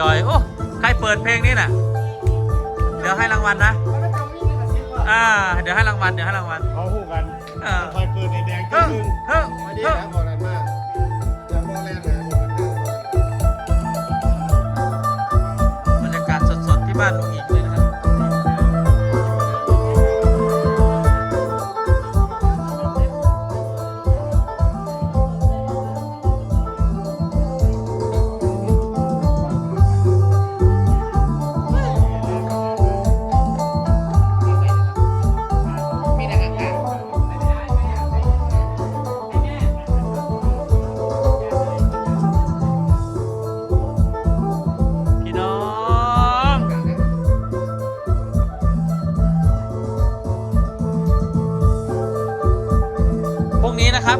ยอย โอ้ ใครเปิดเพลงนี้น่ะ เดี๋ยวให้รางวัลนะ อ่า เดี๋ยวให้รางวัล เดี๋ยวให้รางวัล เขาคู่กันเออ คอยเปิดในแดงเฮ้ที่ยหนึ่งเฮ้ยไม่ดีเฮ้ย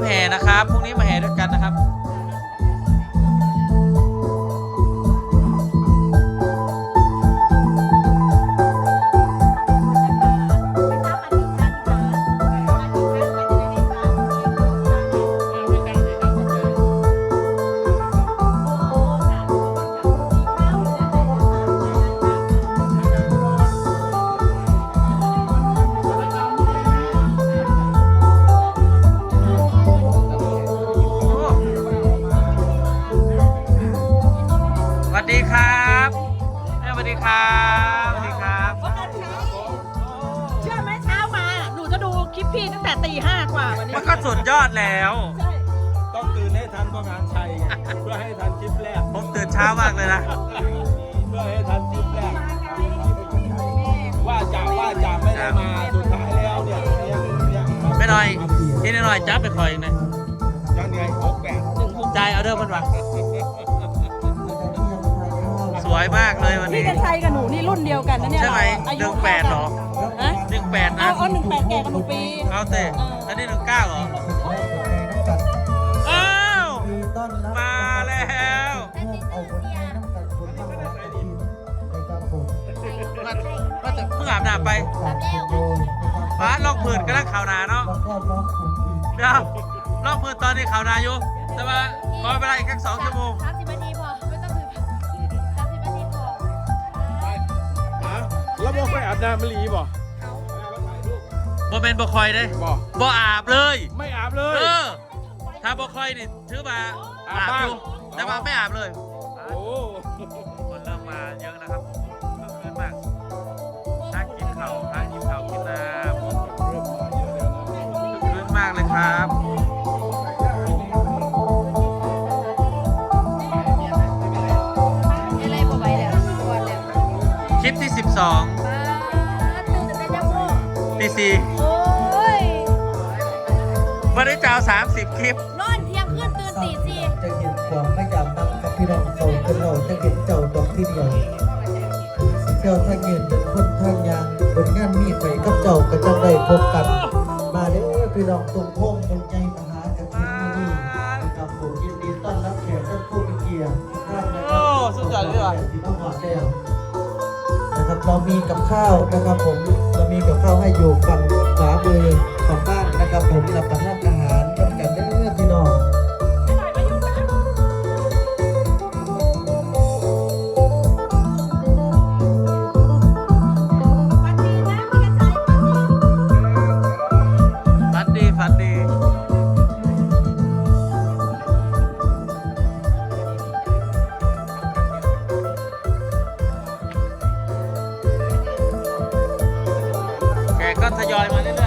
แห่นะครับพรุ่งนี้มาแห่ด้วยกันนะ ครับสวัสดีครับเชื่อไหมเช้ามา หนูจะดูคลิปพี่ตั้งแต่ตีห้ากว่าวันนี้มันก็สุดยอดแล้ว ใช่ต้องตื่นให้ทันประงานชัยไงเพื่อให้ทันคลิปแรกผมตื่นเช้ามากเลยนะ เพื่อให้ทันคลิปแรกว่าจ่าว่าจ่าไม่ได้มาสุดท้ายแล้วเนี่ยเนี่ยเนี่ยไม่หน่อยที่นี่หน่อยจับไปคอยอีกหนะยังไงหกแปดใจายเอาเด้อมันวะส วยมากเลยวันพี่นี้ กันชัยกับหนูนี่รุ่นเดียวกันนะเนี่ยใช่ไหมอาหยุนึ่งแปดเหรอ ฮะหนึ่งแปดเอานะ เอาหนึ่งแปดแก่กับหนูปีเอาเตะอันนี้หนึ่งเก้าเหรอ อ้าว มาแล้วมามาถึงเพิ่งอาบน้ำไปฟ้าลองพื้นกำลังข่าวหนาเนาะเดี๋ยวลองพื้นตอนนี้ข่าวหนาอยู่แต่ว่าขอเวลาอีกแค่สองชั่วโมง น้ามันลีบ่บ่เป็นบ่คอยเด้บ่บ่อาบเลย ไม่อาบเลเอย อ ถ้าบ่คอยนี่ถือมาอาอาบบบอยู่แต่ว่าไม่อาบเลย โอ้คนเริ่มมาเยอะนะครับผมเพิ่มนมากถ้ากินเข่าวถ้ากินเข่าวกินน้ำขึ้นมากเลยครับคลิปที่ 12 ง12ตีสี่โอ้ย วันนี้จะเอา30 คลิป นอนเที่ยงคืนตื่นตีสี่จะเห็นความไม่อยากนำกับพี่น้องเขาคนเราจะเห็นเจ้าตรงที่เดียวเจ้าท่านยืนเป็นคนท่านยางผลงานมีไปกับเจ้าก็จะได้พบกัน มาเด้อพี่น้องตรงพงตรงใจมหากฐินมานี่นะครับผมยินดีต้อนรับแขกท่านผู้มีเกียรติทุกท่านนะครัโอ้สุดยอดเลยว่ะที่มาหอดแล้ว นะครับ เรามีกับข้าวนะครับผมเรามีกับข้าวให้อยู่ฝั่งขวามือของบ้านนะครับผมรับประทานอาหาร ทยอยมาเรื่อย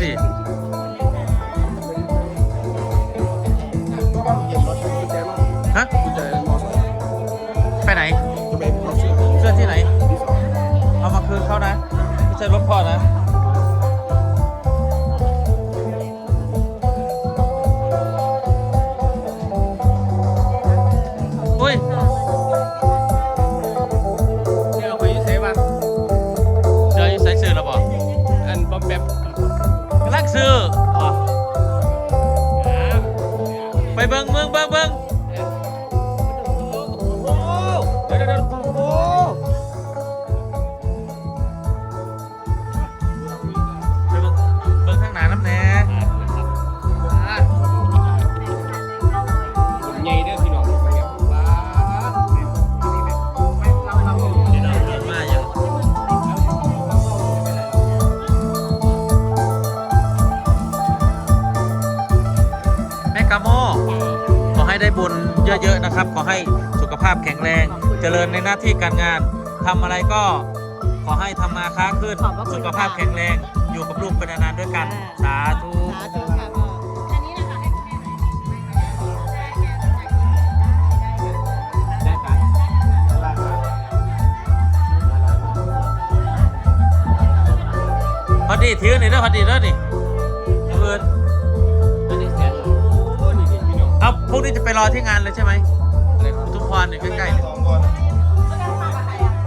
สิฮะไปไหน เสื้อที่ไหน เอามาคืนเขานะไม่ใช่รถพ่อนะ บุญเยอะๆนะครับ ขอให้สุขภาพแข็งแรง เจริญในหน้าที่การงานทำอะไรก็ขอให้ทำมาค้าขึ้นขอบพระคุณสุขภาพค่ะแข็งแรง อยู่กับลูกเป็นนานๆด้วยกัน สาธุสาธุค่ะพ่ออันนี้นะคะให้คุณแม่หน่อยได้กันได้กันพอดีถือหน่อยเด้อพอดีเด้อนี่เพื่อน เอาพรุ่งนี้จะไปรอที่งานเลยใช่ไหมอะไรครับทุกพรอยู่ใกล้ๆเลยสองคน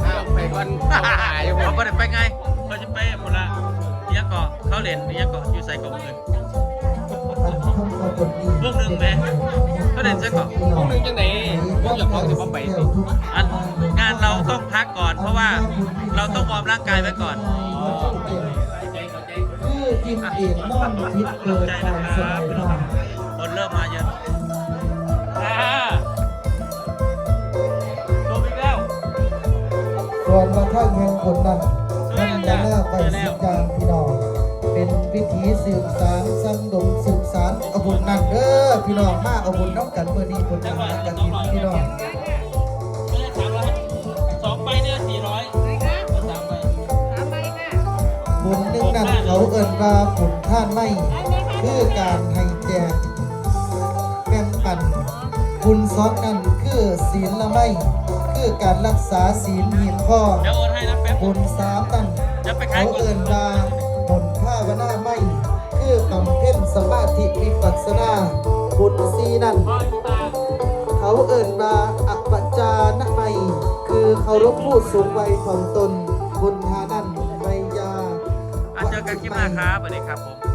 อ้าวไปก่อนเอาหายอยู่เขาไปไปไงเขาจะไปหมดละเนี้ยก่อเขาเหรียญเนี้ยก่ออยู่ใส่กล่องเงินพวกหนึ่งแม่ก็เด่นซะก่อนพวกนึงจังไหนพวกอยากร้องจะมาไปสิอันงานเราต้องพักก่อน เพราะว่าเราต้องวอร์มร่างกายไว้ก่อนคือกินเองนอนคิดเกิดความสบายมากคนเริ่มมาเยอะ ส่วนมาท่างแห่งคนนั้นท่านจะน่าไปสิการพี่น้อง เป็นวิถีสืบสารสังดมสืบสารอาบุญนั่นเด้อพี่น้องมาอาบุญน้ำกันเมื่อนี้คนจะหากันกินพี่น้องสามร้อยสองใบเนี่ยสี่ร้อยสามใบถามไปค่ะบุญหนึ่งนั้นเขาเอิ้นว่าบุญท่านไม่คือการให้แจกแบ่งปันบุญสองนั้นคือศีลละไม่ คือการรักษาศีลหีบข้อเดี๋ยวโอนให้นะแป๊บบุญสามนั้นจะไปขายเขาคนเอิ้นว่าบุญภาวนาไม่ คือบำเพ็ญสมาธิวิปัสสนาบุญสีนั้นเขาเอิ้นว่าอปัจจานะไม่ คือเขารบผู้สูงวัยของตนบุญทานั้นไม่ยาอะเจอกันคลิปหน้าครับสวัสดีครับผม